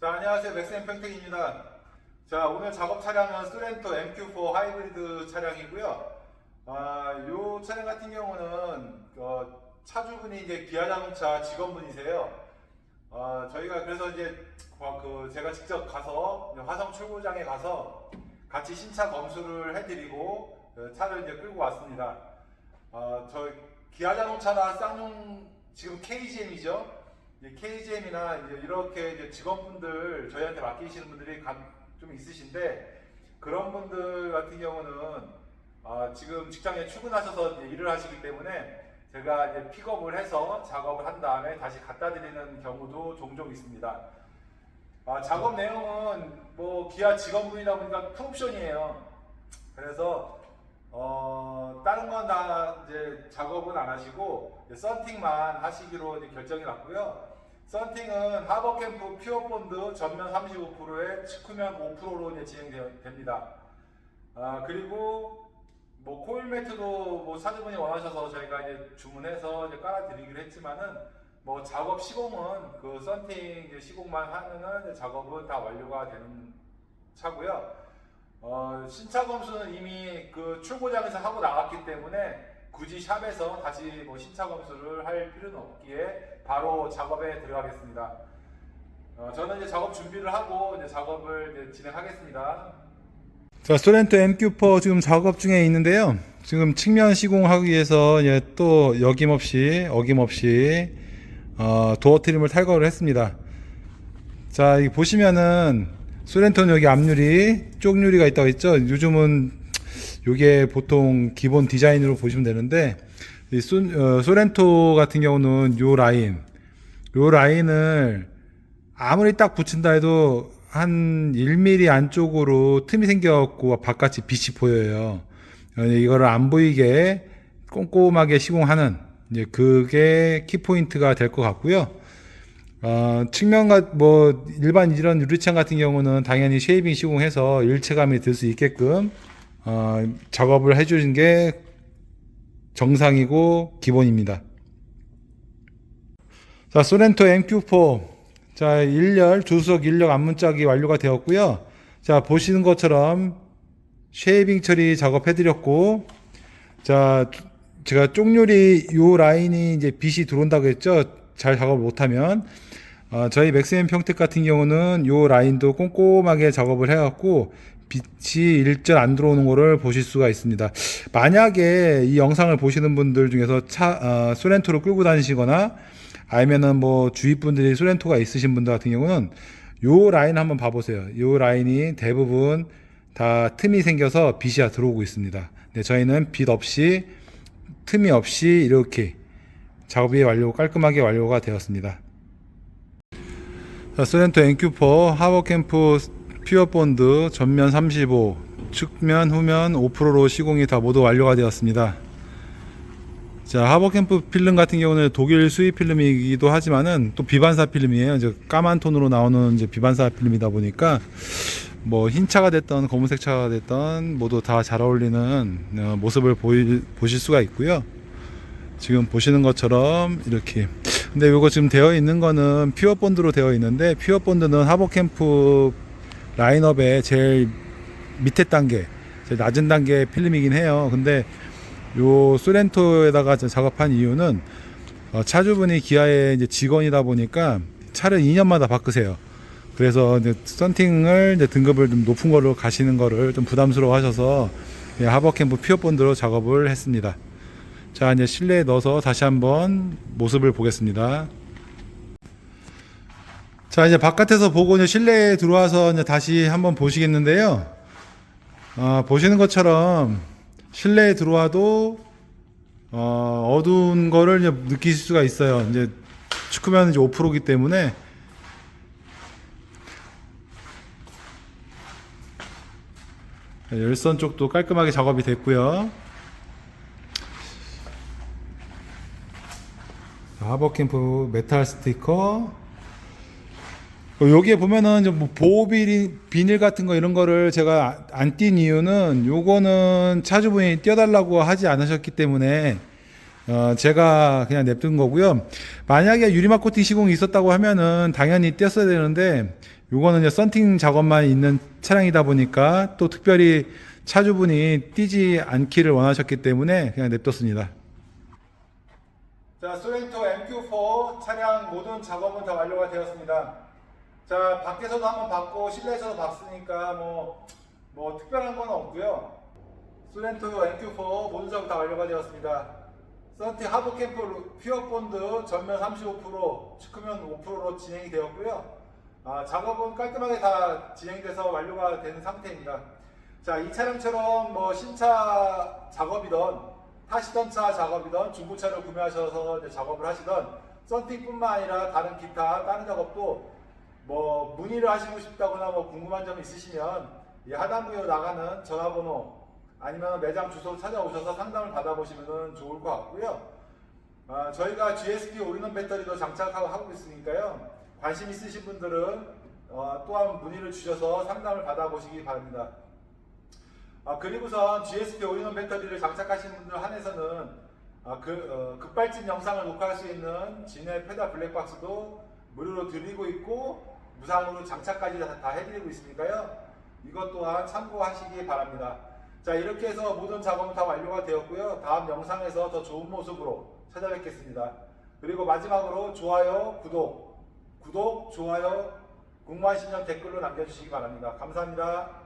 자, 안녕하세요. 맥스앤 평택입니다. 자, 오늘 작업 차량은 소렌토 MQ4 하이브리드 차량이고요. 아, 요 차량 같은 경우는 어, 차주분이 이제 기아 자동차 직원분이세요. 아, 저희가 그래서 이제 어, 그 제가 직접 가서 화성 출고장에 가서 같이 신차 검수를 해드리고 어, 차를 이제 끌고 왔습니다. 어, 저 기아 자동차나 쌍용 지금 KGM이죠. KGM이나 이제 이렇게 이제 직원분들 저희한테 맡기시는 분들이 감- 좀 있으신데 그런 분들 같은 경우는 아, 지금 직장에 출근하셔서 일을 하시기 때문에 제가 이제 픽업을 해서 작업을 한 다음에 다시 갖다 드리는 경우도 종종 있습니다. 아, 작업 내용은 뭐 기아 직원분이다 보니까 풀옵션이에요. 그래서 어, 다른 건 다 이제 작업은 안 하시고 썬팅만 하시기로 결정이 났고요. 썬팅은 하버캠프 퓨어 본드 전면 35%에 측후면 5%로 이제 진행됩니다. 아, 그리고 뭐 코일 매트도 뭐 차주분이 원하셔서 저희가 이제 주문해서 이제 깔아드리기로 했지만은 뭐 작업 시공은 그 썬팅 시공만 하면은 작업은 다 완료가 되는 차고요. 어, 신차 검수는 이미 그 출고장에서 하고 나갔기 때문에 굳이 샵에서 다시 뭐 신차 검수를 할 필요는 없기에 바로 작업에 들어가겠습니다. 어, 저는 이제 작업 준비를 하고 이제 작업을 이제 진행하겠습니다. 자, 소렌토 MQ4 지금 작업 중에 있는데요. 지금 측면 시공하기 위해서 이제 또 여김없이 어김없이 어, 도어 트림을 탈거를 했습니다. 자, 이 보시면은 소렌토는 여기 앞유리, 쪽유리가 있다고 했죠. 요즘은 이게 보통 기본 디자인으로 보시면 되는데 이 소, 어, 소렌토 같은 경우는 요 라인, 요 라인을 아무리 딱 붙인다 해도 한 1mm 안쪽으로 틈이 생겨갖고 바깥이 빛이 보여요. 어, 이거를 안 보이게 꼼꼼하게 시공하는 이제 그게 키포인트가 될 것 같고요. 어, 측면과 뭐 일반 이런 유리창 같은 경우는 당연히 쉐이빙 시공해서 일체감이 들 수 있게끔 어, 작업을 해주는 게 정상이고 기본입니다. 자, 소렌토 MQ4 자, 1열 조수석 1열 앞문짝이 완료가 되었고요. 자, 보시는 것처럼 쉐이빙 처리 작업해 드렸고 자, 제가 쪽률이 요 라인이 이제 빛이 들어온다고 했죠. 잘 작업을 못 하면 어, 저희 맥스맨 평택 같은 경우는 요 라인도 꼼꼼하게 작업을 해갖고 빛이 일절 안 들어오는 거를 보실 수가 있습니다. 만약에 이 영상을 보시는 분들 중에서 차 어, 소렌토를 끌고 다니시거나 아니면은 뭐 주위 분들이 소렌토가 있으신 분들 같은 경우는 요 라인 한번 봐보세요. 요 라인이 대부분 다 틈이 생겨서 빛이 들어오고 있습니다. 네, 저희는 빛 없이 틈이 없이 이렇게 작업이 완료 깔끔하게 완료가 되었습니다. 자, 소렌토 NQ4 하버캠프 퓨어 본드 전면 35 측면 후면 5%로 시공이 다 모두 완료가 되었습니다. 자 하버캠프 필름 같은 경우는 독일 수입 필름이기도 하지만은 또 비반사 필름이에요. 이제 까만 톤으로 나오는 이제 비반사 필름이다 보니까 뭐 흰 차가 됐던 검은색 차가 됐던 모두 다 잘 어울리는 어, 모습을 보일, 보실 수가 있고요. 지금 보시는 것처럼 이렇게 근데 이거 지금 되어 있는 거는 퓨어 본드로 되어 있는데 퓨어 본드는 하버캠프 라인업의 제일 밑에 단계 제일 낮은 단계 필름이긴 해요. 근데 요 소렌토에다가 저 작업한 이유는 어, 차주분이 기아의 이제 직원이다 보니까 차를 2년마다 바꾸세요. 그래서 이제 썬팅을 이제 등급을 좀 높은 거로 가시는 거를 좀 부담스러워 하셔서 예, 하버캠프 퓨어 본드로 작업을 했습니다. 자 이제 실내에 넣어서 다시 한번 모습을 보겠습니다. 자 이제 바깥에서 보고 이제 실내에 들어와서 이제 다시 한번 보시겠는데요. 어, 보시는 것처럼 실내에 들어와도 어, 어두운 거를 이제 느끼실 수가 있어요. 이제 축구면 이제 5%이기 때문에 열선 쪽도 깔끔하게 작업이 됐고요. 하버캠프 메탈 스티커 어, 여기에 보면은 이제 뭐 보호 비닐, 같은 거 이런 거를 제가 안 띈 이유는 요거는 차주분이 띄워달라고 하지 않으셨기 때문에 어, 제가 그냥 냅둔 거고요. 만약에 유리막 코팅 시공이 있었다고 하면은 당연히 뗐어야 되는데 요거는 이제 썬팅 작업만 있는 차량이다 보니까 또 특별히 차주분이 띄지 않기를 원하셨기 때문에 그냥 냅뒀습니다. 자, 소렌토 MQ4 차량 모든 작업은 다 완료가 되었습니다. 자, 밖에서도 한번 봤고 실내에서도 봤으니까 뭐, 뭐 특별한 건 없고요. 소렌토 MQ4 모든 작업 다 완료가 되었습니다. 썬티 하부 캠프 퓨어 본드 전면 35% 측면 5%로 진행이 되었고요. 아, 작업은 깔끔하게 다 진행돼서 완료가 된 상태입니다. 자, 이 차량처럼 뭐 신차 작업이던 타시던 차 작업이던 중고차를 구매하셔서 작업을 하시던 썬팅뿐만 아니라 다른 기타 다른 작업도 뭐 문의를 하시고 싶다거나 뭐 궁금한 점 있으시면 이 하단부에 나가는 전화번호 아니면 매장 주소 찾아오셔서 상담을 받아보시면 좋을 것 같고요. 아, 저희가 GSP 올인원 배터리도 장착하고 하고 있으니까요. 관심 있으신 분들은 어, 또한 문의를 주셔서 상담을 받아보시기 바랍니다. 아, 그리고선 GSP 올인원 배터리를 장착하신 분들 한해서는 아, 그, 어, 급발진 영상을 녹화할 수 있는 진의 페달 블랙박스도 무료로 드리고 있고 무상으로 장착까지 다, 다 해드리고 있으니까요. 이것 또한 참고하시기 바랍니다. 자 이렇게 해서 모든 작업은 다 완료가 되었고요. 다음 영상에서 더 좋은 모습으로 찾아뵙겠습니다. 그리고 마지막으로 좋아요, 구독, 구독, 좋아요, 궁금하시면 댓글로 남겨주시기 바랍니다. 감사합니다.